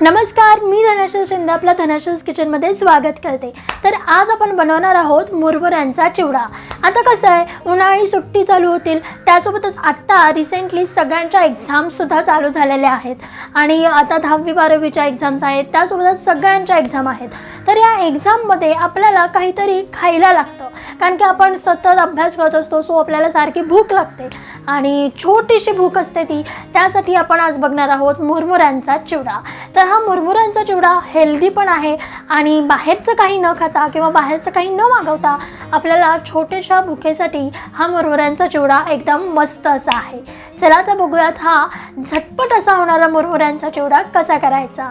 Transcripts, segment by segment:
नमस्कार मी धनाशस शिंदे आपल्या धनाशस किचनमध्ये स्वागत करते. तर आज आपण बनवणार आहोत मुरमुऱ्यांचा चिवडा. आता कसं आहे उन्हाळी सुट्टी चालू होतील त्यासोबतच आत्ता रिसेंटली सगळ्यांच्या एक्झामसुद्धा चालू झालेल्या आहेत. आणि आता दहावी बारावीच्या एक्झाम्स आहेत त्यासोबतच सगळ्यांच्या एक्झाम आहेत. तर या एक्झाममध्ये आपल्याला काहीतरी खायला लागतं. कारण की आपण सतत अभ्यास करत असतो सो आपल्याला सारखी भूक लागते. आणि छोटीशी भूक असते ती त्यासाठी आपण आज बघणार आहोत मुरमुऱ्यांचा चिवडा. तर हा मुरमुऱ्यांचा चिवडा हेल्दी पण आहे आणि बाहेरचं काही न खाता किंवा बाहेरचं काही न मागवता आपल्याला छोट्याशा भुकेसाठी हा मुरमुऱ्यांचा चिवडा एकदम मस्त असा आहे. चला तर बघूयात हा झटपट असा होणारा मुरमुऱ्यांचा चिवडा कसा करायचा.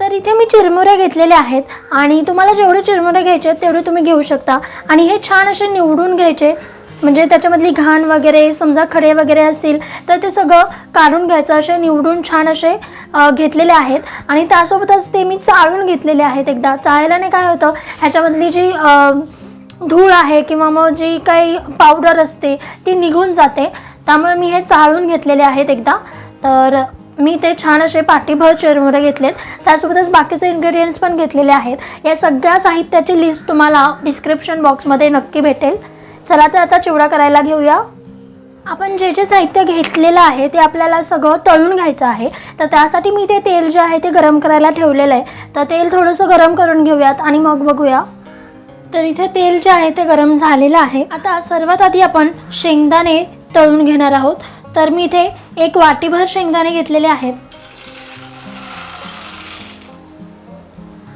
तर इथे मी चिरमुरे घेतलेले आहेत आणि तुम्हाला जेवढे चिरमुरे घ्यायचे आहेत तेवढे तुम्ही घेऊ शकता. आणि हे छान असे निवडून घ्यायचे म्हणजे त्याच्यामधली घाण वगैरे समजा खडे वगैरे असतील तर ते सगळं काढून घ्यायचं. असे निवडून छान असे घेतलेले आहेत. आणि त्यासोबतच ते मी चाळून घेतलेले आहेत एकदा. चाळल्याने काय होतं ह्याच्यामधली जी धूळ आहे किंवा मग जी काही पावडर असते ती निघून जाते. त्यामुळे मी हे चाळून घेतलेले आहेत एकदा. तर मी ते छान असे पाठीभर चिरमुरे घेतलेत. त्यासोबतच बाकीचे इन्ग्रेडियंट्स पण घेतलेले आहेत. या सगळ्या साहित्याची लिस्ट तुम्हाला डिस्क्रिप्शन बॉक्समध्ये नक्की भेटेल. चला तर आता चिवडा करायला घेऊया. आपण जे जे साहित्य घेतलेलं आहे ते आपल्याला सगळं तळून घ्यायचं आहे. तर त्यासाठी मी ते तेल जे आहे ते गरम करायला ठेवलेलं आहे. तर तेल थोडंसं गरम करून घेऊयात आणि मग बघूया. तर इथे तेल जे आहे ते गरम झालेलं आहे. आता सर्वात आधी आपण शेंगदाणे तळून घेणार आहोत. तर मी इथे एक वाटीभर शेंगदाणे घेतलेले आहेत.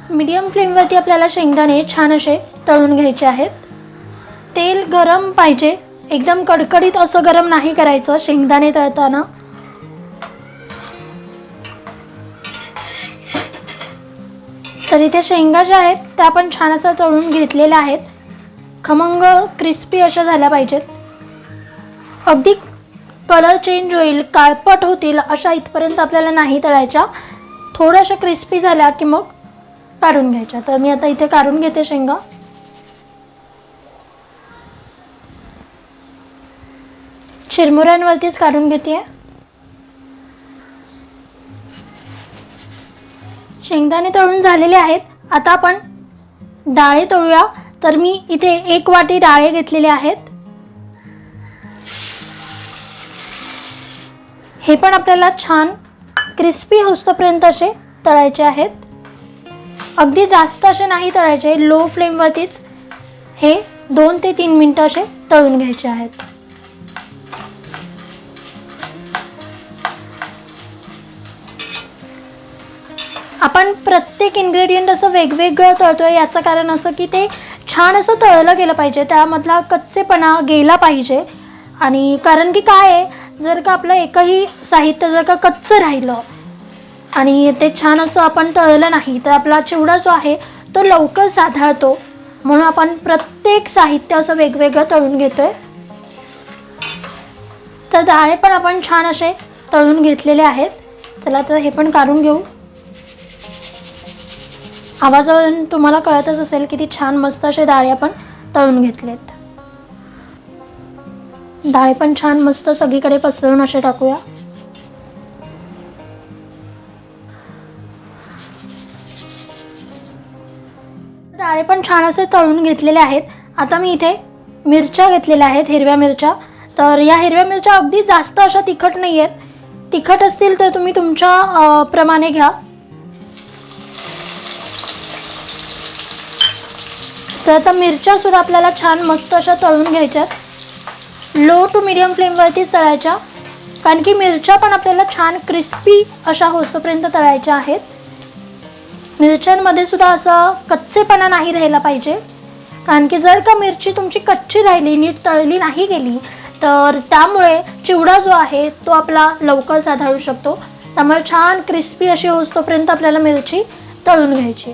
मीडियम फ्लेमवरती आपल्याला शेंगदाणे छान असे तळून घ्यायचे आहेत. तेल गरम पाहिजे. एकदम कडकडीत असं गरम नाही करायचं शेंगदाणे तळताना. तर इथे शेंगा ज्या आहेत त्या पण छान असं तळून घेतलेल्या आहेत. खमंग क्रिस्पी अशा झाल्या पाहिजेत. अगदी कलर चेंज होईल काळपट होतील अशा इथपर्यंत आपल्याला नाही तळायच्या. थोड्याशा क्रिस्पी झाल्या की मग काढून घ्यायच्या. तर मी आता इथे काढून घेते शेंगा. चिरमुऱ्यांवरतीच काढून घेते शेंगदाणे तळून झालेले आहेत. आता आपण डाळे तळूया. तर मी इथे एक वाटी डाळे घेतलेले आहेत. हे पण आपल्याला छान क्रिस्पी होस्तोपर्यंत असे तळायचे आहेत. अगदी जास्त असे नाही तळायचे लो फ्लेमवरतीच हे दोन ते तीन मिनटं असे तळून घ्यायचे आहेत. आपण प्रत्येक इन्ग्रेडियंट असं वेगवेगळं तळतोय याचं कारण असं की ते छान असं तळलं गेलं पाहिजे त्यामधला कच्चेपणा गेला पाहिजे. आणि कारण की काय आहे जर का आपलं एकही साहित्य जर का कच्चं राहिलं आणि ते छान असं आपण तळलं नाही तर आपला चिवडा जो आहे तो लवकर साधळतो. म्हणून आपण प्रत्येक साहित्य असं वेगवेगळं तळून घेतोय. तर डाळे पण आपण छान असे तळून घेतलेले आहेत. चला तर हे पण काढून घेऊ. आवाजावरून तुम्हाला कळतच असेल किती छान मस्त असे डाळे आपण तळून घेतलेत. डाळ पण छान मस्त सगळीकडे पसरवून असे टाकूया. डाळे पण छान असे तळून घेतलेले आहेत. आता मी इथे मिरच्या घेतलेल्या आहेत हिरव्या मिरच्या. तर या हिरव्या मिरच्या अगदी जास्त अशा तिखट नाही आहेत तिखट असतील तर तुम्ही तुमच्या प्रमाणे घ्या. तर आता मिरच्या सुद्धा आपल्याला छान मस्त अशा तळून घ्यायच्या आहेत लो टू मिडियम फ्लेमवरतीच तळायच्या. कारण की मिरच्या पण आपल्याला छान क्रिस्पी अशा होस्तोपर्यंत तळायच्या आहेत. मिरच्यांमध्ये सुद्धा असा कच्चेपणा नाही राहिला पाहिजे. कारण की जर का मिरची तुमची कच्ची राहिली नीट तळली नाही गेली तर त्यामुळे चिवडा जो आहे तो आपला लवकर साधारू शकतो. त्यामुळे छान क्रिस्पी अशी होस्तोपर्यंत आपल्याला मिरची तळून घ्यायची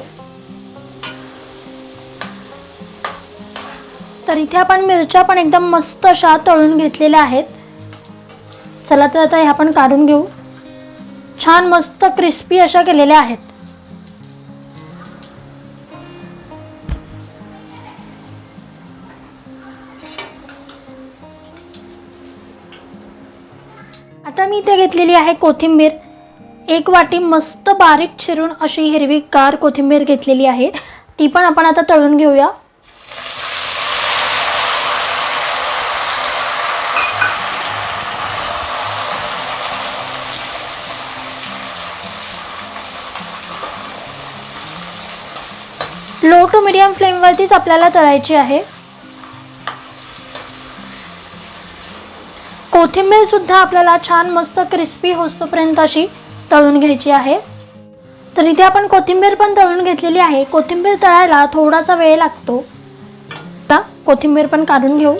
तर इथे आपण मिरच्या पण एकदम मस्त अशा तळून घेतलेल्या आहेत. चला तर आता ह्या पण काढून घेऊ. छान मस्त क्रिस्पी अशा केलेल्या आहेत. आता मी इथे घेतलेली आहे कोथिंबीर. एक वाटी मस्त बारीक चिरून अशी हिरवीगार कोथिंबीर घेतलेली आहे. ती पण आपण आता तळून घेऊया. मिडियम फ्लेमवरतीच आपल्याला तळायची आहे. कोथिंबीरसुद्धा आपल्याला छान मस्त क्रिस्पी होस्तोपर्यंत अशी तळून घ्यायची आहे. तर इथे आपण कोथिंबीर पण तळून घेतलेली आहे. कोथिंबीर तळायला थोडासा वेळ लागतो. आता कोथिंबीर पण काढून घेऊ.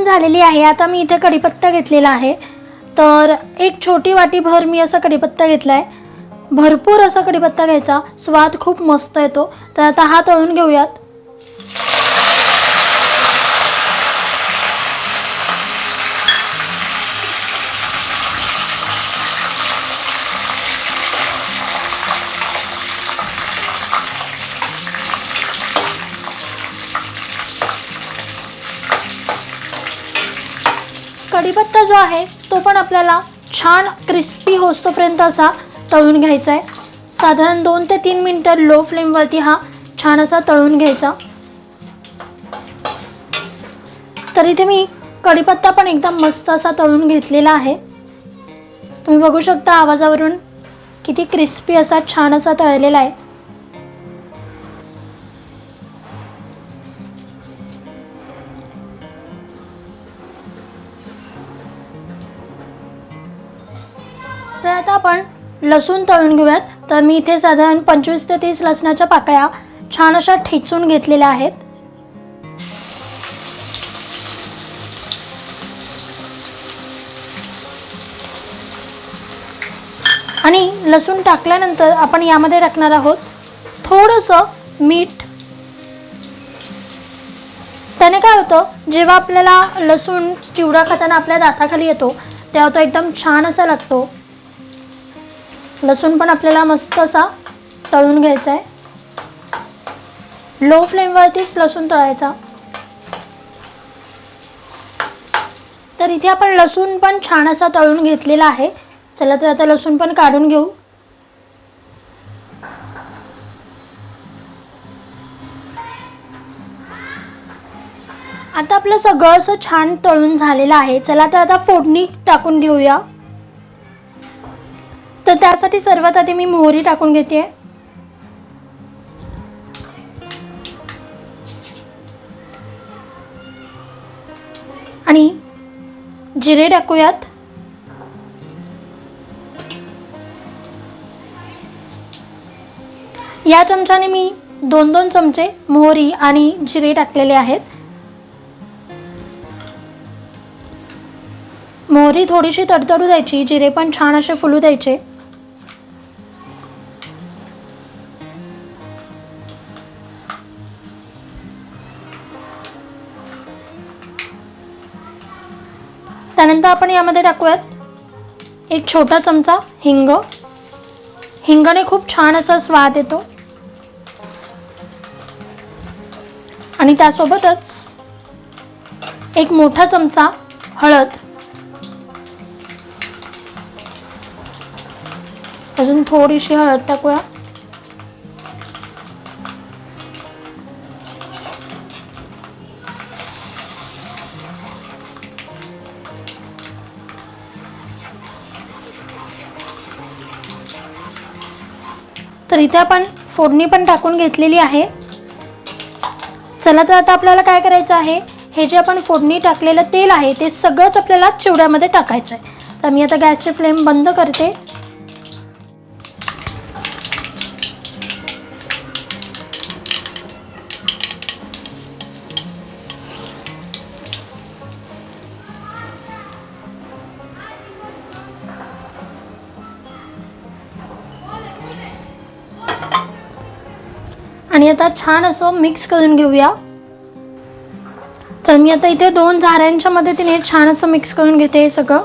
पण झालेली आहे. आता मी इथे कढीपत्ता घेतलेला आहे. तर एक छोटी वाटी भर मी असा कढीपत्ता घेतला आहे भरपूर असा कढीपत्ता घ्यायचा. स्वाद खूप मस्त येतो. तर आता हा तळून घेऊयात. कढीपत्ता जो आहे तो पण आपल्याला छान क्रिस्पी होस्तोपर्यंत असा तळून घ्यायचा आहे. साधारण दोन ते तीन मिनटं लो फ्लेमवरती हा छान असा तळून घ्यायचा. तर इथे मी कढीपत्ता पण एकदम मस्त असा तळून घेतलेला आहे. तुम्ही बघू शकता आवाजावरून किती क्रिस्पी असा छान असा तळलेला आहे. आपण लसूण तळून घेऊयात. तर मी इथे साधारण पंचवीस ते तीस लसणाच्या पाकळ्या छान अशा ठेचून घेतलेल्या आहेत. आणि लसूण टाकल्यानंतर आपण यामध्ये टाकणार आहोत थोडंसं मीठ. त्याने काय होतं जेव्हा आपल्याला लसूण चिवडा खाताना आपल्या दाताखाली येतो तेव्हा तो एकदम छान असा लागतो. लसूण पण आपल्याला मस्त असा तळून घ्यायचा आहे. लो फ्लेमवरतीच लसूण तळायचा. तर इथे आपण लसूण पण छान असा तळून घेतलेला आहे. चला तर आता लसूण पण काढून घेऊ. आता आपलं सगळं असं छान तळून झालेलं आहे. चला तर आता फोडणी टाकून घेऊया तर त्यासाठी सर्वात आधी मी मोहरी टाकून घेते. आणि जिरे टाकूयात. या चमच्याने मी दोन दोन चमचे मोहरी आणि जिरे टाकलेले आहेत. मोहरी थोडीशी तडतडू द्यायची जिरे पण छान असे फुलू द्यायचे. त्यानंतर आपण यामध्ये टाकूयात एक छोटा चमचा हिंग. हिंगाने खूप छान असा स्वाद येतो. आणि त्यासोबतच एक मोठा चमचा हळद. अजून थोडीशी हळद टाकूया. तर इथे आपण फोडणी पण टाकून घेतलेली आहे. चला तर आता आपल्याला काय करायचं आहे? हे जे आपण फोडणी टाकलेलं तेल आहे ते सगळंच आपल्याला चिवड्यामध्ये टाकायचं आहे तर मी आता गॅसची फ्लेम बंद करते. आणि आता छान असं मिक्स करून घेऊया. तर मी आता इथे दोन झाऱ्यांच्या मदतीने छान असं मिक्स करून घेते हे सगळं.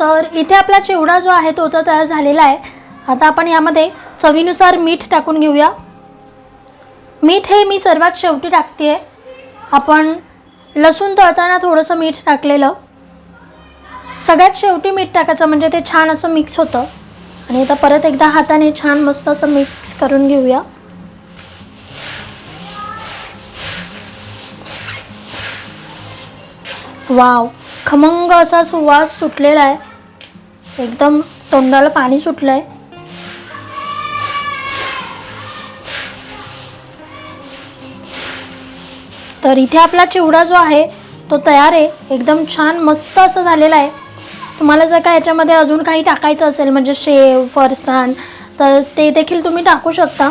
तर इथे आपला चिवडा जो आहे तो तर तयार झालेला आहे. आता आपण यामध्ये चवीनुसार मीठ टाकून घेऊया. मीठ हे मी सर्वात शेवटी टाकते आहे आपण लसूण तळताना थोडंसं मीठ टाकलेलं. सगळ्यात शेवटी मीठ टाकायचं म्हणजे ते छान असं मिक्स होतं. आणि आता परत एकदा हाताने छान मस्त असं मिक्स करून घेऊया. वाव खमंग असा सुवास सुटलेला आहे. एकदम तोंडाला पाणी सुटलं आहे तर इथे आपला चिवडा जो आहे तो तयार आहे. एकदम छान मस्त असं झालेला आहे. तुम्हाला जर का याच्यामध्ये अजून काही टाकायचं असेल म्हणजे शेव फरसाण तर ते देखील तुम्ही टाकू शकता.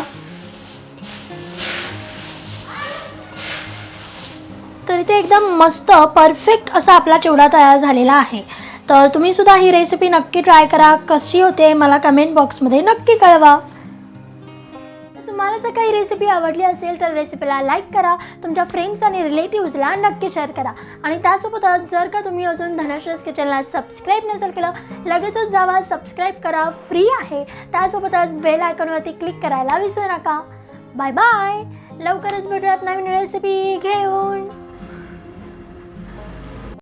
तर इथे एकदम मस्त परफेक्ट असा आपला चिवडा तयार झालेला आहे. तर तुम्ही सुद्धा ही रेसिपी नक्की ट्राय करा. कशी होते मला कमेंट बॉक्समध्ये नक्की कळवा. तुम्हाला जर काही रेसिपी आवडली असेल तर रेसिपीला लाईक करा. तुमच्या फ्रेंड्स आणि रिलेटिव्सला नक्की शेअर करा. आणि त्यासोबतच जर का तुम्ही अजून धनश्रेस किचनला सबस्क्राईब नसेल केलं लगेचच जावा सबस्क्राईब करा. फ्री आहे. त्यासोबतच बेल आयकॉनवरती क्लिक करायला विसरू नका. बाय बाय लवकरच भेटूयात नवीन रेसिपी घेऊन.